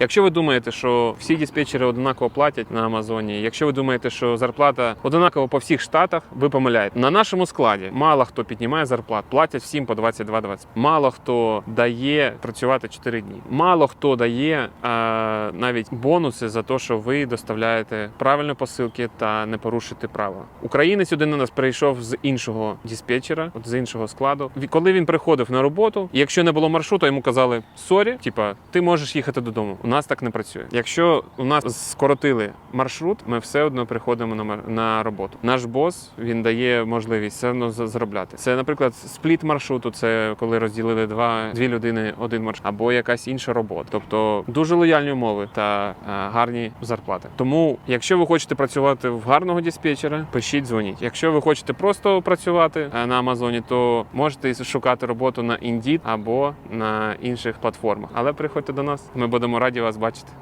Якщо ви думаєте, що всі диспетчери однаково платять на Амазоні, якщо ви думаєте, що зарплата однаково по всіх штатах, ви помиляєте. На нашому складі мало хто піднімає зарплат, платять всім по 22-20. Мало хто дає працювати 4 дні. Мало хто дає а, навіть бонуси за те, що ви доставляєте правильні посилки та не порушите права. Українець один на нас прийшов з іншого диспетчера, от з іншого складу. Коли він приходив на роботу, якщо не було маршруту, йому казали сорі, типа ти можеш їхати додому. У нас так не працює. Якщо у нас скоротили маршрут, ми все одно приходимо на на роботу. Наш бос він дає можливість все одно за- заробляти. Це, наприклад, спліт маршруту. Це коли розділили два дві людини один маршрут, або якась інша робота. Тобто дуже лояльні умови та е, гарні зарплати. Тому, якщо ви хочете працювати в гарного диспетчера, пишіть, дзвоніть. Якщо ви хочете просто працювати е, на Амазоні, то можете шукати роботу на Indeed або на інших платформах. Але приходьте до нас, ми будемо раді вас бачити.